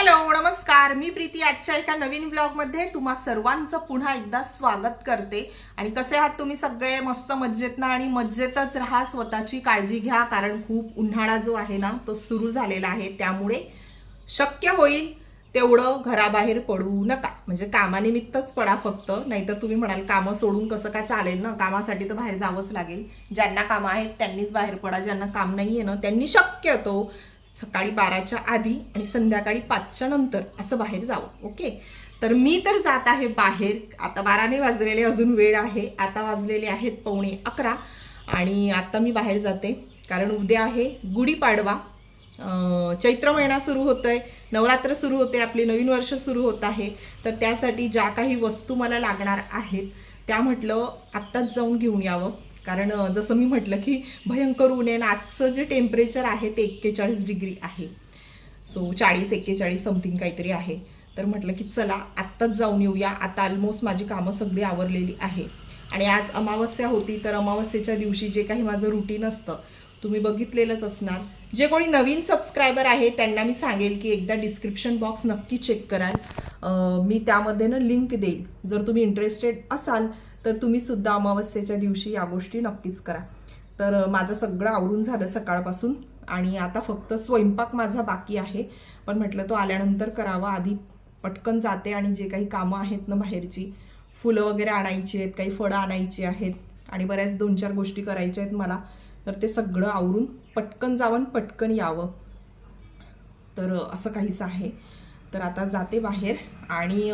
Hello नमस्कार. मी प्रीती आजच्या एका नवीन ब्लॉगमध्ये तुम्हा सर्वांचं पुन्हा एकदा स्वागत करते. आणि कसे आहात तुम्ही सगळे? मस्त मज्जेतनं आणि मज्जेतच राहा स्वतःची काळजी घ्या कारण खूप उन्हाळा जो आहे ना तो सुरू झालेला आहे. त्यामुळे शक्य होईल तेवढं घराबाहेर पडू नका. म्हणजे कामानिमित्तच पडा फक्त. नाहीतर तुम्ही म्हणाल कामं सोडून कसं काय चालेल ना? कामासाठी तर बाहेर जावंच लागेल. ज्यांना कामं आहेत त्यांनीच बाहेर पडा. ज्यांना काम नाही आहे ना त्यांनी शक्यतो सकाळी बाराच्या आधी आणि संध्याकाळी पाचच्या नंतर असं बाहेर जावं ओके? तर मी तर जात आहे बाहेर. आता बाराने वाजलेले अजून वेळ आहे. आता वाजलेले आहेत पावणे अकरा. आणि आता मी बाहेर जाते. कारण उद्या आहे गुढीपाडवा. चैत्र महिना सुरू होतोय. नवरात्र सुरू होते. आपले नवीन वर्ष सुरू होत आहे. तर त्यासाठी ज्या काही वस्तू मला लागणार आहेत त्या म्हटलं आत्ताच जाऊन घेऊन यावं. कारण जसं मी म्हटलं की भयंकर ऊन आहे आजचं जे टेम्परेचर आहे ते एक्केचाळीस डिग्री आहे. सो चाळीस एक्केचाळीस समथिंग काहीतरी आहे. तर म्हटलं की चला आत्ताच जाऊन येऊया. आता ऑलमोस्ट माझी कामं सगळी आवरलेली आहे. आणि आज अमावस्या होती तर अमावस्येच्या दिवशी जे काही माझं रुटीन असतं तुम्ही बघितलेलंच असणार. जे कोणी नवीन सबस्क्रायबर आहे त्यांना मी सांगेल की एकदा डिस्क्रिप्शन बॉक्स नक्की चेक कराल. मी त्यामध्ये ना लिंक देईन जर तुम्ही इंटरेस्टेड असाल तर तुम्ही सुद्धा अमावस्येच्या दिवशी या गोष्टी नक्कीच करा. तर माझं सगळं आवरून झालं सकाळपासून आणि आता फक्त स्वयंपाक माझा बाकी आहे. पण म्हटलं तो आल्यानंतर करावा. आधी पटकन जाते आणि जे काही कामं आहेत ना बाहेरची फुलं वगैरे आणायची आहेत काही फळं आणायची आहेत आणि बऱ्याच दोन चार गोष्टी करायच्या आहेत मला तर ते सगळं आवरून पटकन जावं पटकन यावं. तर असं काहीच आहे. तर आता जाते बाहेर आणि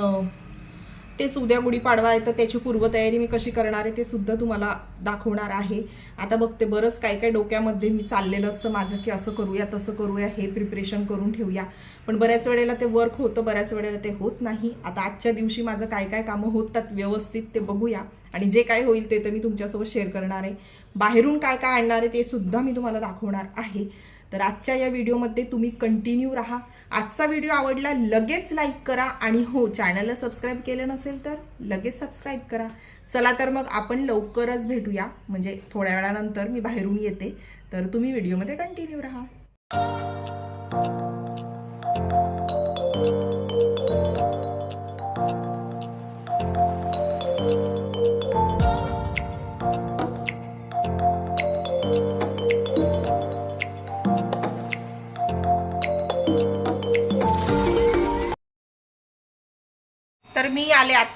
तेच उद्या गुढीपाडवा आहे तर त्याची पूर्वतयारी मी कशी करणार आहे ते सुद्धा तुम्हाला दाखवणार आहे. आता बघते बरंच काय काय डोक्यामध्ये मी चाललेलं असतं माझं की असं करूया तसं करूया हे प्रिपरेशन करून ठेवूया. पण बऱ्याच वेळेला ते वर्क होतं बऱ्याच वेळेला ते होत नाही. आता आजच्या दिवशी माझं काय काय कामं होतात व्यवस्थित ते बघूया. आणि जे काय होईल ते तर मी तुमच्यासोबत शेअर करणार आहे. बाहेरून काय काय आणणार आहे ते सुद्धा मी तुम्हाला दाखवणार आहे. तर आजच्या या व्हिडिओमध्ये तुम्ही कंटिन्यू राहा. आजचा व्हिडिओ आवडला लगेच लाईक करा. आणि हो चॅनलला सबस्क्राईब केलं नसेल तर लगेच सबस्क्राईब करा. चला तर मग आपण लवकरच भेटूया. म्हणजे थोड्या वेळानंतर मी बाहेरून येते. तर तुम्ही व्हिडिओमध्ये कंटिन्यू राहा.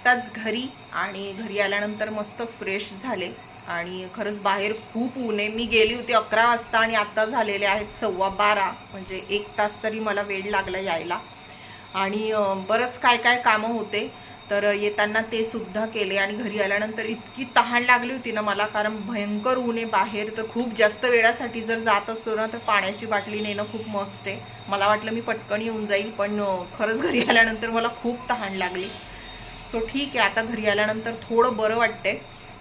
आत्ताच घरी आणि घरी आल्यानंतर मस्त फ्रेश झाले. आणि खरंच बाहेर खूप ऊन आहे. मी गेली होती अकरा वाजता आणि आत्ता झालेले आहेत सव्वा बारा म्हणजे एक तास तरी मला वेळ लागला यायला. आणि बरंच काय काय कामं होते. तर येताना ते सुद्धा केले आणि घरी आल्यानंतर इतकी तहान लागली होती ना मला कारण भयंकर ऊन आहे बाहेर. तर खूप जास्त वेळासाठी जर जात असतो ना तर पाण्याची बाटली नेणं खूप मस्त आहे. मला वाटलं मी पटकन येऊन जाईल पण खरंच घरी आल्यानंतर मला खूप तहान लागली. सो ठीक आहे आता घरी आल्यानंतर थोडं बरं वाटतंय.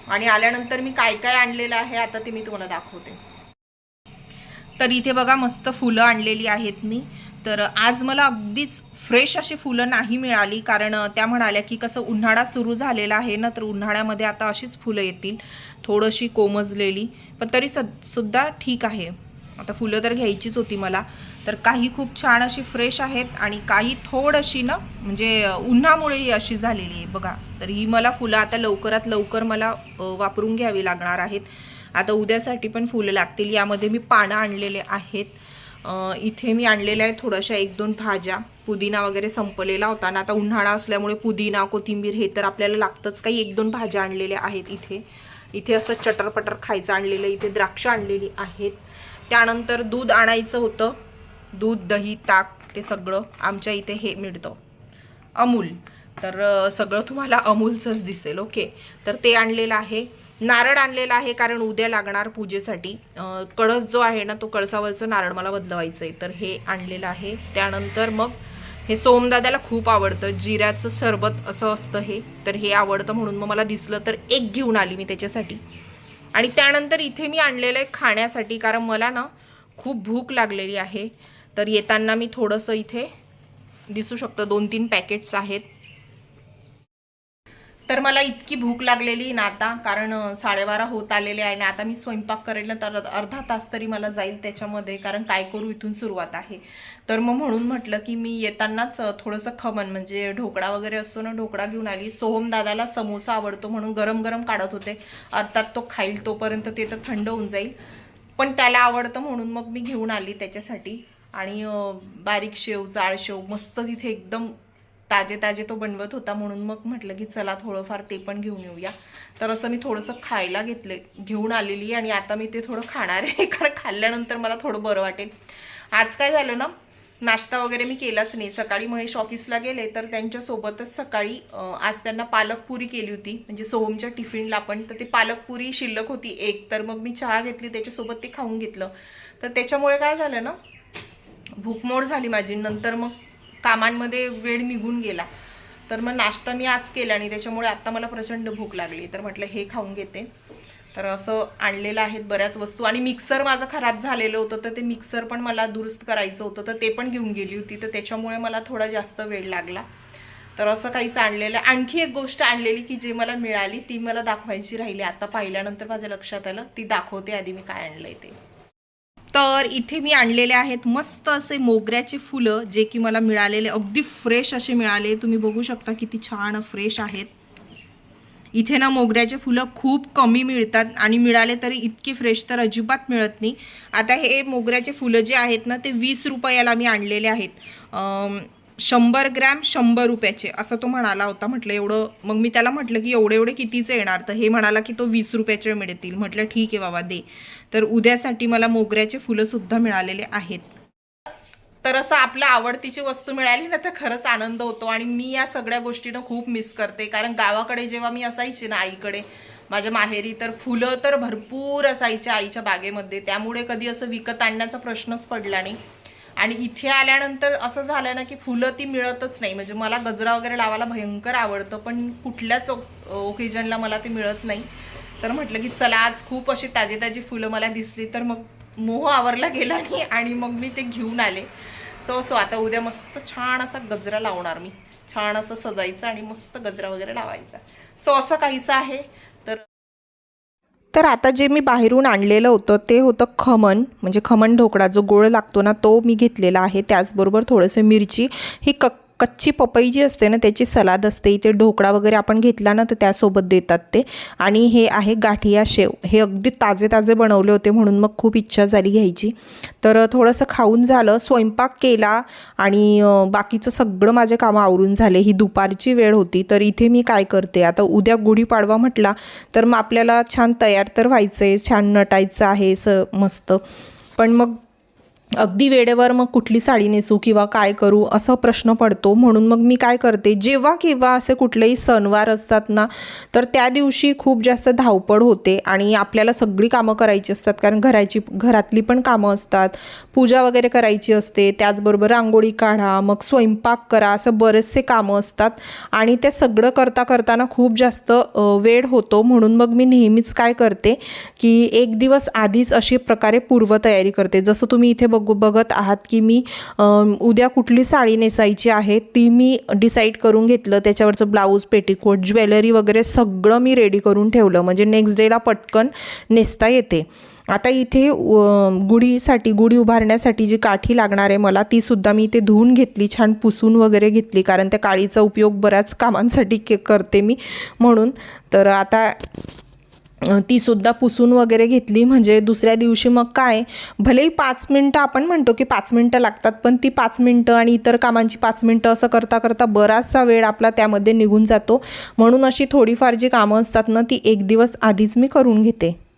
आणि आल्यानंतर मी काय काय आणलेलं आहे आता ते मी तुम्हाला दाखवते. तर इथे बघा मस्त फुलं आणलेली आहेत मी. तर आज मला अगदीच फ्रेश अशी फुलं नाही मिळाली कारण त्या म्हणाल्या की कसं उन्हाळा सुरू झालेला आहे ना तर उन्हाळ्यामध्ये आता अशीच फुलं येतील थोडीशी कोमजलेली. पण तरी सुद्धा ठीक आहे. आता फुलं तर घ्यायचीच होती मला. तर काही खूप छान अशी फ्रेश आहेत आणि काही थोडीशी ना म्हणजे उन्हामुळे ही अशी झालेली आहे. बघा तर ही मला फुलं आता लवकरात लवकर मला वापरून घ्यावी लागणार आहेत. आता उद्यासाठी पण फुलं लागतील. यामध्ये मी पानं आणलेले आहेत. इथे मी आणलेल्या आहेत थोड्याशा एक दोन भाज्या. पुदिना वगैरे संपलेला होता ना आता उन्हाळा असल्यामुळे पुदिना कोथिंबीर हे तर आपल्याला लागतंच. काही एक दोन भाज्या आणलेल्या आहेत इथे. इथे असं चटरपटर खायचं आणलेलं इथे द्राक्ष आणलेली आहेत. त्यानंतर दूध आणायचं होतं. दूध दही ताक ते सगळं आमच्या इथे हे मिळतं. अमूल. तर सगळं तुम्हाला अमूलचंच दिसेल ओके? तर ते आणलेलं आहे. नारळ आणलेला आहे कारण उद्या लागणार पूजेसाठी. कळस जो आहे ना तो कळसावरचं नारळ मला बदलवायचं आहे तर हे आणलेलं आहे. त्यानंतर मग हे सोमदादाला खूप आवडतं. जिऱ्याचं सरबत असं असतं हे. तर हे आवडतं म्हणून मग मला दिसलं तर एक घेऊन आली मी त्याच्यासाठी. आणि त्यानंतर इथे मी आणलेलं आहे खाण्यासाठी कारण मला ना खूप भूक लागलेली आहे. तर येताना मी थोडंसं इथे दिसू शकतं दोन तीन पॅकेट्स आहेत. तर मला इतकी भूक लागलेली ना आता कारण साडेबारा होत आलेले आहे ना आता मी स्वयंपाक करेल ना तर अर्धा तास तरी मला जाईल त्याच्यामध्ये कारण काय करू इथून सुरुवात आहे. तर मग म्हणून म्हटलं की मी येतानाच थोडंसं खमन म्हणजे ढोकळा वगैरे असतो ना ढोकळा घेऊन आली. सोहम दादाला समोसा आवडतो म्हणून गरम गरम काढत होते. अर्थात तो खाईल तोपर्यंत ते तर थंड होऊन जाईल. पण त्याला आवडतं म्हणून मग मी घेऊन आली त्याच्यासाठी. आणि बारीक शेव जाळ शेव मस्त तिथे एकदम ताजे ताजे तो बनवत होता म्हणून मग म्हटलं की चला थोडंफार ते पण घेऊन येऊया. तर असं मी थोडंसं खायला घेतले घेऊन आलेली आहे आणि आता मी ते थोडं खाणार आहे. कारण खाल्ल्यानंतर मला थोडं बरं वाटेल. आज काय झालं ना नाश्ता वगैरे मी केलाच नाही. सकाळी महेश ऑफिसला गेले तर त्यांच्यासोबतच सकाळी आज त्यांना पालकपुरी केली होती. म्हणजे सोहमच्या टिफिनला पण. तर ती पालकपुरी शिल्लक होती एक. तर मग मी चहा घेतली त्याच्यासोबत ते खाऊन घेतलं. तर त्याच्यामुळे काय झालं ना भूकमोड झाली माझी. नंतर मग कामांमध्ये वेळ निघून गेला. तर मग नाश्ता मी आज केला आणि त्याच्यामुळे आत्ता मला प्रचंड भूक लागली. तर म्हटलं हे खाऊन घेते. तर असं आणलेलं आहेत बऱ्याच वस्तू. आणि मिक्सर माझं खराब झालेलं होतं तर ते मिक्सर पण मला दुरुस्त करायचं होतं तर ते पण घेऊन गेली होती. तर त्याच्यामुळे मला थोडा जास्त वेळ लागला. तर असं काहीच आणलेलं. आहे आणखी एक गोष्ट आणलेली की जे मला मिळाली ती मला दाखवायची राहिली. आता पाहिल्यानंतर माझ्या लक्षात आलं ती दाखवते आधी मी काय आणलंय ते. तर इथे मी आणलेले आहेत मस्त असे मोगऱ्याचे फुलं जे की मला मिळालेले अगदी फ्रेश असे मिळाले. तुम्ही बघू शकता किती छान फ्रेश आहेत. इथे ना मोगऱ्याचे फुलं खूप कमी मिळतात आणि मिळाले तरी इतकी फ्रेश तर अजिबात मिळत नाही. आता हे मोगऱ्याचे फुलं जे आहेत ना ते वीस रुपयाला मी आणलेले आहेत. शंभर ग्रॅम शंभर रुपयाचे असं तो म्हणाला होता. म्हटलं एवढं मग मी त्याला म्हटलं की एवढे एवढे कितीचे येणार? तर हे म्हणाला की तो वीस रुपयाचे मिळतील. म्हटलं ठीक आहे बाबा दे. तर उद्यासाठी मला मोगऱ्याचे फुलंसुद्धा मिळालेले आहेत. तर असं आपल्या आवडतीची वस्तू मिळाली ना तर खरंच आनंद होतो. आणि मी या सगळ्या गोष्टीनं खूप मिस करते. कारण गावाकडे जेव्हा मी असायची ना आईकडे माझ्या माहेरी तर फुलं तर भरपूर असायच्या आईच्या बागेमध्ये. त्यामुळे कधी असं विकत आणण्याचा प्रश्नच पडला नाही. आणि इथे आल्यानंतर असं झालं ना की फुलं ती मिळतच नाही. म्हणजे मला गजरा वगैरे लावायला भयंकर आवडतं पण कुठल्याच ओकेजनला मला ती मिळत नाही. तर म्हटलं की चला आज खूप अशी ताजी ताजी फुलं मला दिसली तर मग मोह आवरला गेला नाही आणि मग मी ते घेऊन आले. सो सो आता उद्या मस्त छान असा गजरा लावणार मी. छान असं सजायचं आणि मस्त गजरा वगैरे लावायचा. सो असं काहीसं आहे. तर आता जे मी बाहेरून आणलेलं होतं ते होतं खमण. म्हणजे खमण ढोकळा जो गोळ लागतो ना तो मी घेतलेला आहे. त्याचबरोबर थोडंसं मिरची. ही कक् कच्ची पपई जी असते ना त्याची सलाद असते इथे ढोकळा वगैरे आपण घेतला ना तर त्यासोबत देतात ते. आणि हे आहे गाठिया शेव. हे अगदी ताजे ताजे बनवले होते म्हणून मग खूप इच्छा झाली घ्यायची. तर थोडंसं खाऊन झालं स्वयंपाक केला आणि बाकीचं सगळं माझे कामं आवरून झाले. ही दुपारची वेळ होती तर इथे मी काय करते? आता उद्या गुढीपाडवा म्हटला तर मग आपल्याला छान तयार तर व्हायचं आहे छान नटायचं आहे स मस्त. पण मग अगदी वेळेवर मग कुठली साडी नेसू किंवा काय करू असं प्रश्न पडतो. म्हणून मग मी काय करते जेव्हा किंवा असे कुठलेही सणवार असतात ना तर त्या दिवशी खूप जास्त धावपळ होते आणि आपल्याला सगळी कामं करायची असतात. कारण घराची घरातली पण कामं असतात. पूजा वगैरे करायची असते. त्याचबरोबर रांगोळी काढा मग स्वयंपाक करा असं बरेचसे कामं असतात. आणि ते सगळं करता करताना खूप जास्त वेळ होतो. म्हणून मग मी नेहमीच काय करते की एक दिवस आधीच अशी प्रकारे पूर्वतयारी करते. जसं तुम्ही इथे बघ बघत आहात की मी उद्या कुठली साडी नेसायची आहे ती मी डिसाईड करून घेतलं. त्याच्यावरचं ब्लाऊज पेटीकोट ज्वेलरी वगैरे सगळं मी रेडी करून ठेवलं. म्हणजे नेक्स्ट डेला पटकन नेसता येते. आता इथे गुढीसाठी गुढी उभारण्यासाठी जी काठी लागणार आहे मला ती सुद्धा मी इथे धुवून घेतली छान पुसून वगैरे घेतली. कारण त्या काळीचा उपयोग बऱ्याच कामांसाठी के करते मी. म्हणून तर आता तीसुद्धा ती सुद्धा पुसून वगैरे घेतली. म्हणजे दुसऱ्या दिवशी मग काय भलेही पाच मिनटं आपण म्हणतो की पाच मिनटं लागतात पण ती पाच मिनटं आणि इतर कामांची पाच मिनटं असं करता करता बराचसा वेळ आपला त्यामध्ये निघून जातो. म्हणून अशी थोडीफार जी कामं असतात ना ती एक दिवस आधीच मी करून घेते.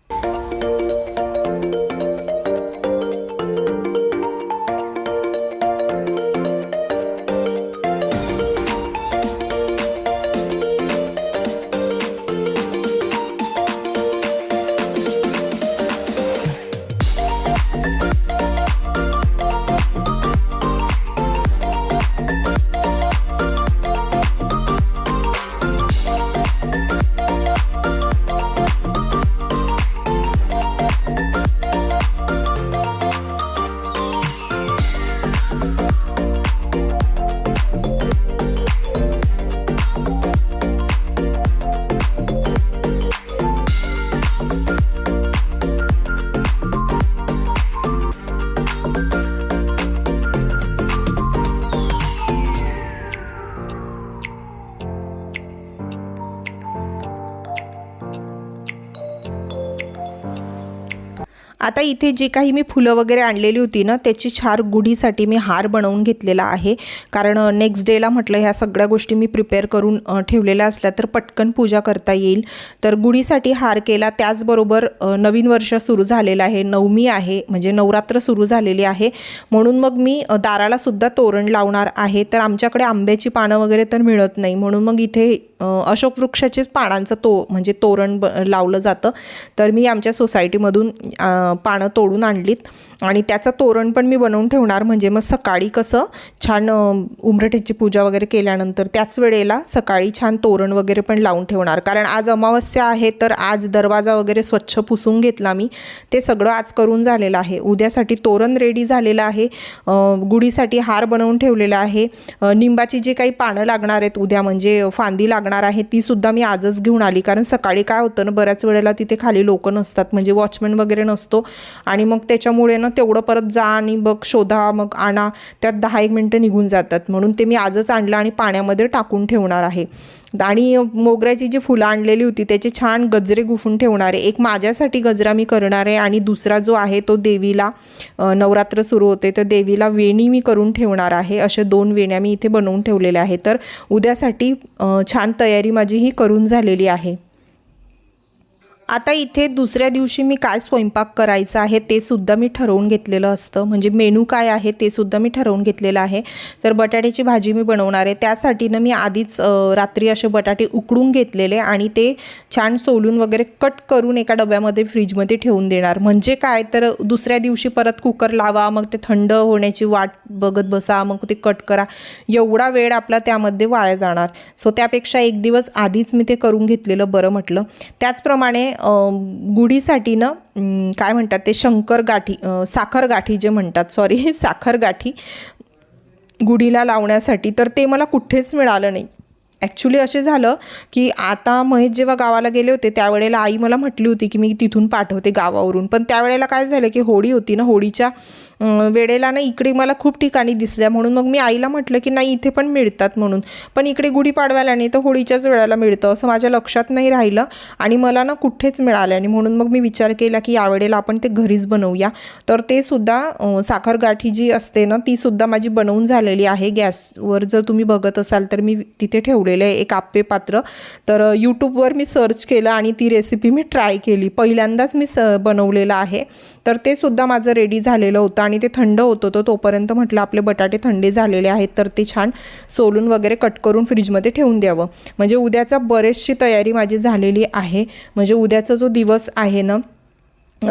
आता इथे जे काही मी फुलं वगैरे आणलेली होती ना त्याची छार गुढीसाठी मी हार बनवून घेतलेला आहे. कारण नेक्स्ट डेला म्हटलं ह्या सगळ्या गोष्टी मी प्रिपेअर करून ठेवलेल्या असल्या तर पटकन पूजा करता येईल. तर गुढीसाठी हार केला. त्याचबरोबर नवीन वर्ष सुरू झालेलं आहे. नवमी आहे. म्हणजे नवरात्र सुरू झालेली आहे. म्हणून मग मी दाराला सुद्धा तोरण लावणार आहे. तर आमच्याकडे आंब्याची पानं वगैरे तर मिळत नाही. म्हणून मग इथे अशोक वृक्षाचेच पानांचं तो म्हणजे तोरण ब लावलं जातं. तर मी आमच्या सोसायटीमधून पानं तोडून आणलीत. आणि त्याचं तोरण पण मी बनवून ठेवणार. म्हणजे मग सकाळी कसं छान उमरठ्याची पूजा वगैरे केल्यानंतर त्याच वेळेला सकाळी छान तोरण वगैरे पण लावून ठेवणार. कारण आज अमावस्या आहे तर आज दरवाजा वगैरे स्वच्छ पुसून घेतला मी. ते सगळं आज करून झालेलं आहे. उद्यासाठी तोरण रेडी झालेलं आहे. गुढीसाठी हार बनवून ठेवलेला आहे. निंबाची जे काही पानं लागणार आहेत उद्या म्हणजे फांदी लागणार आहे ती सुद्धा मी आजच घेऊन आली. कारण सकाळी काय होतं ना बऱ्याच वेळेला तिथे खाली लोक नसतात. म्हणजे वॉचमॅन वगैरे नसतो. आणि मग त्याच्यामुळे ना तेवढं परत जा आणि बघ शोधा मग आणा. त्यात दहा एक मिनटं निघून जातात. म्हणून ते मी आजच आणलं आणि पाण्यामध्ये टाकून ठेवणार आहे. आणि मोगऱ्याची जी फुलं आणलेली होती त्याचे छान गजरे गुफून ठेवणार आहे. एक माझ्यासाठी गजरा मी करणार आहे आणि दुसरा जो आहे तो देवीला नवरात्र सुरू होते तर देवीला वेणी मी करून ठेवणार आहे. अशा दोन वेण्या मी इथे बनवून ठेवलेल्या आहे तर उद्यासाठी छान तयारी माझी ही करून झालेली आहे. आता इथे दुसऱ्या दिवशी मी काय स्वयंपाक करायचा आहे ते सुद्धा मी ठरवून घेतलेलं असतं. म्हणजे मेनू काय आहे ते सुद्धा मी ठरवून घेतलेलं आहे. तर बटाट्याची भाजी मी बनवणार आहे. त्यासाठी ना मी आधीच रात्री असे बटाटे उकडून घेतलेले आणि ते छान सोलून वगैरे कट करून एका डब्यामध्ये फ्रीजमध्ये ठेवून देणार. म्हणजे काय? तर दुसऱ्या दिवशी परत कुकर लावा मग ते थंड होण्याची वाट बघत बसा मग ते कट करा. एवढा वेळ आपला त्यामध्ये वाया जाणार. सो त्यापेक्षा एक दिवस आधीच मी ते करून घेतलेलं बरं म्हटलं. त्याचप्रमाणे गुढीसाठी ना काय म्हणतात ते शंकर गाठी साखर गाठी जे म्हणतात सॉरी साखर गाठी गुढीला लावण्यासाठी तर ते मला कुठेच मिळालं नाही. ॲक्च्युली असे झालं की आता महेश जेव्हा गावाला गेले होते त्यावेळेला आई मला म्हटली होती की मी तिथून पाठवते गावावरून. पण त्यावेळेला काय झालं की होळी होती ना होळीच्या वेळेला ना इकडे मला खूप ठिकाणी दिसल्या म्हणून मग मी आईला म्हटलं की नाही इथे पण मिळतात म्हणून. पण इकडे गुढीपाडव्याला नाही तर होळीच्याच वेळेला मिळतं असं माझ्या लक्षात नाही राहिलं. आणि मला ना कुठेच मिळालं आणि म्हणून मग मी विचार केला की यावेळेला आपण ते घरीच बनवूया. तर ते सुद्धा साखर गाठी जी असते ना ती सुद्धा माझी बनवून झालेली आहे. गॅसवर जर तुम्ही बघत असाल तर मी तिथे ठेवलेलं आहे एक आप्पे पात्र. तर यूट्यूबवर मी सर्च केलं आणि ती रेसिपी मी ट्राय केली. पहिल्यांदाच मी स बनवलेलं आहे. तर ते सुद्धा माझं रेडी झालेलं होतं आणि ते थंड होत होतं तोपर्यंत म्हटलं आपले बटाटे थंडे झालेले आहेत तर ते छान सोलून वगैरे कट करून फ्रीजमध्ये ठेवून द्यावं. म्हणजे उद्याचा बरेचशी तयारी माझी झालेली आहे. म्हणजे उद्याचा जो दिवस आहे ना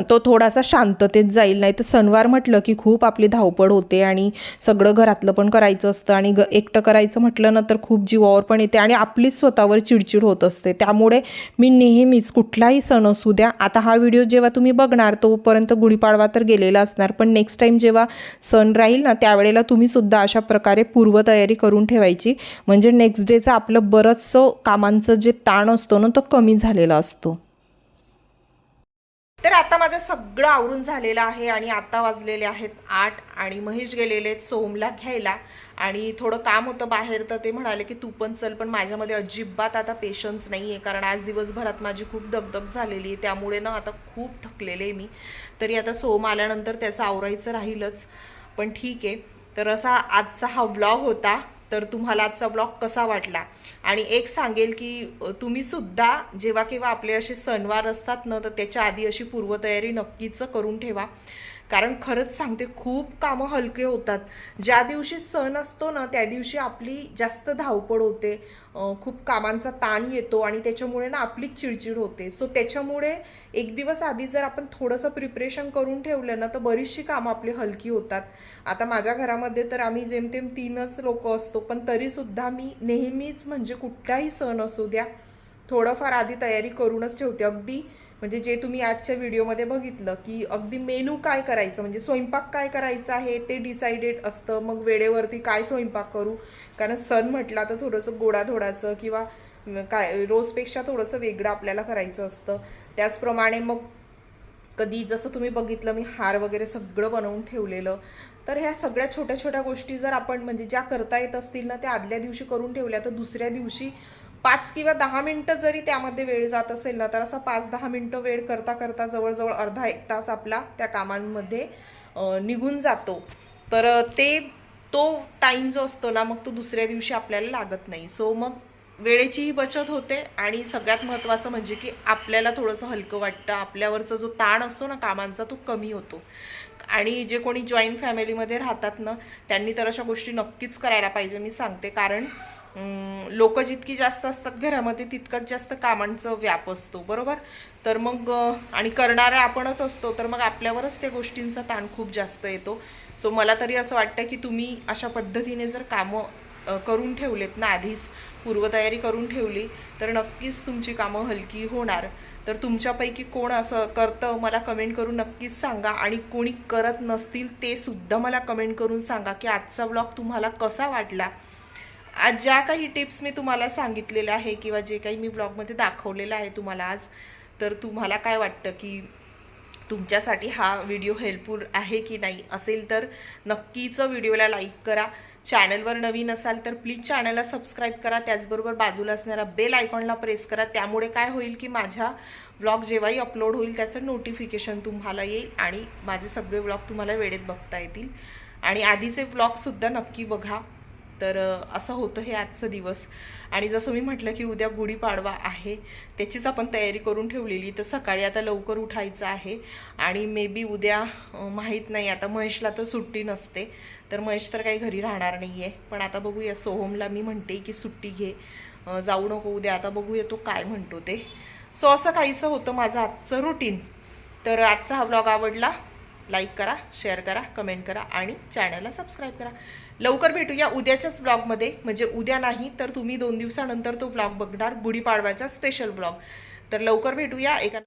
तो थोडासा शांततेत जाईल. नाही तर सणवार म्हटलं की खूप आपली धावपळ होते आणि सगळं घरातलं पण करायचं असतं आणि ग एकटं करायचं म्हटलं ना तर खूप जीवावर पण येते आणि आपलीच स्वतःवर चिडचिड होत असते. त्यामुळे मी नेहमीच कुठलाही सण असू द्या आता हा व्हिडिओ जेव्हा तुम्ही बघणार तोपर्यंत गुढीपाडवा तर गेलेला असणार पण नेक्स्ट टाईम जेव्हा सण राहील ना त्यावेळेला तुम्ही सुद्धा अशा प्रकारे पूर्वतयारी करून ठेवायची. म्हणजे नेक्स्ट डेचं आपलं बरंचसं कामांचं जे ताण असतो ना तो कमी झालेला असतो. तर आता माझं सगळं आवरून झालेलं आहे आणि आता वाजलेले आहेत आठ आणि महेश गेलेले आहेत सोमला घ्यायला. आणि थोडं काम होतं बाहेर तर ते म्हणाले की तू पण चल पण माझ्यामध्ये अजिबात आता पेशन्स नाही आहे कारण आज दिवसभरात माझी खूप दगदग झालेली आहे. त्यामुळे ना आता खूप थकलेले आहे मी. तरी आता सोम आल्यानंतर त्याचं आवरायचं राहीलच. पण ठीक आहे. तर असा आजचा हा व्लॉग होता. तर तुम्हाला आजचा ब्लॉग कसा वाटला? आणि एक सांगेल की तुम्ही सुद्धा जेव्हा केव्हा आपले असे सणवार असतात ना तर त्याच्या आधी अशी पूर्वतयारी नक्कीच करून ठेवा. कारण खरंच सांगते खूप कामं हलके होतात. ज्या दिवशी सण असतो ना त्या दिवशी आपली जास्त धावपळ होते. खूप कामांचा ताण येतो आणि त्याच्यामुळे ना आपली चिडचिड होते. सो त्याच्यामुळे एक दिवस आधी जर आपण थोडंसं प्रिपरेशन करून ठेवलं ना तर बरीचशी कामं आपली हलकी होतात. आता माझ्या घरामध्ये तर आम्ही जेमतेम तीनच लोक असतो पण तरीसुद्धा मी नेहमीच म्हणजे कुठलाही सण असू द्या थोडंफार आधी तयारी करूनच ठेवते. अगदी म्हणजे जे तुम्ही आजच्या व्हिडिओमध्ये बघितलं की अगदी मेनू काय करायचं म्हणजे स्वयंपाक काय करायचा आहे ते डिसाइडेड असतं मग वेळेवरती काय स्वयंपाक करू? कारण सण म्हटला तर थोडंसं गोडाधोडाचं किंवा काय रोजपेक्षा थोडंसं वेगळं आपल्याला करायचं असतं. त्याचप्रमाणे मग कधी जसं तुम्ही बघितलं मी हार वगैरे सगळं बनवून ठेवलेलं. तर ह्या सगळ्या छोट्या छोट्या गोष्टी जर आपण म्हणजे ज्या करता येत असतील ना त्या आदल्या दिवशी करून ठेवल्या तर दुसऱ्या दिवशी पाच किंवा दहा मिनटं जरी त्यामध्ये वेळ जात असेल ना तर असा पाच दहा मिनटं वेळ करता करता जवळजवळ अर्धा एक तास आपला त्या कामांमध्ये निघून जातो. तर ते तो टाईम जो असतो ना मग तो दुसऱ्या दिवशी आपल्याला लागत नाही. सो मग वेळेचीही बचत होते आणि सगळ्यात महत्त्वाचं म्हणजे की आपल्याला थोडंसं हलकं वाटतं. आपल्यावरचा जो ताण असतो ना कामांचा तो कमी होतो. आणि जे कोणी जॉईंट फॅमिलीमध्ये राहतात ना त्यांनी तर अशा गोष्टी नक्कीच करायला पाहिजे मी सांगते. कारण लोक जितकी जास्त असतात घरामध्ये तितकंच जास्त कामांचं व्याप असतो. बरोबर? तर मग आणि करणारा आपणच असतो तर मग आपल्यावरच त्या गोष्टींचा ताण खूप जास्त येतो. सो मला तरी असं वाटतं की तुम्ही अशा पद्धतीने जर कामं करून ठेवलेत ना आधीच पूर्वतयारी करून ठेवली तर नक्कीच तुमची कामं हलकी होणार. तर तुमच्यापैकी कोण असं करतं मला कमेंट करून नक्कीच सांगा. आणि कोणी करत नसतील ते सुद्धा मला कमेंट करून सांगा की आजचा ब्लॉग तुम्हाला कसा वाटला. आज ज्या काही टिप्स मी तुम्हाला सांगितलेल्या आहे किंवा जे काही मी ब्लॉगमध्ये दाखवलेलं आहे तुम्हाला आज तर तुम्हाला काय वाटतं की तुमच्यासाठी हा व्हिडिओ हेल्पफुल आहे की नाही असेल तर नक्कीच व्हिडिओला लाईक करा. चॅनलवर नवीन असाल तर प्लीज चॅनलला सबस्क्राईब करा त्याचबरोबर बाजूला असणारा बेल आयकॉनला प्रेस करा त्यामुळे काय होईल की माझ्या व्लॉग जेव्हाही अपलोड होईल त्याचं नोटिफिकेशन तुम्हाला येईल आणि माझे सगळे व्लॉग तुम्हाला वेळेत बघता येतील. आणि आधीचे व्लॉगसुद्धा नक्की बघा. तर असं होतं हे आजचं दिवस. आणि जसं मी म्हटलं की उद्या गुढीपाडवा आहे त्याचीच आपण तयारी करून ठेवलेली. तर सकाळी आता लवकर उठायचं आहे आणि मे बी उद्या माहीत नाही. आता महेशला तर सुट्टी नसते. तर महेश तर काही घरी राहणार नाही आहे पण आता बघूया. सोहमला मी म्हणते की सुट्टी घे. जाऊ नको उद्या. आता बघूया तो काय म्हणतो ते. सो असं काहीसं होतं माझं आजचं रुटीन तर आजचा हा ब्लॉग आवडला लाईक करा शेअर करा कमेंट करा आणि चॅनलला सबस्क्राईब करा. लवकर भेटूया उद्याच्याच ब्लॉगमध्ये म्हणजे उद्या नाही तर तुम्ही दोन दिवसानंतर तो ब्लॉग बघणार गुढीपाडव्याचा स्पेशल ब्लॉग तर लवकर भेटूया. एका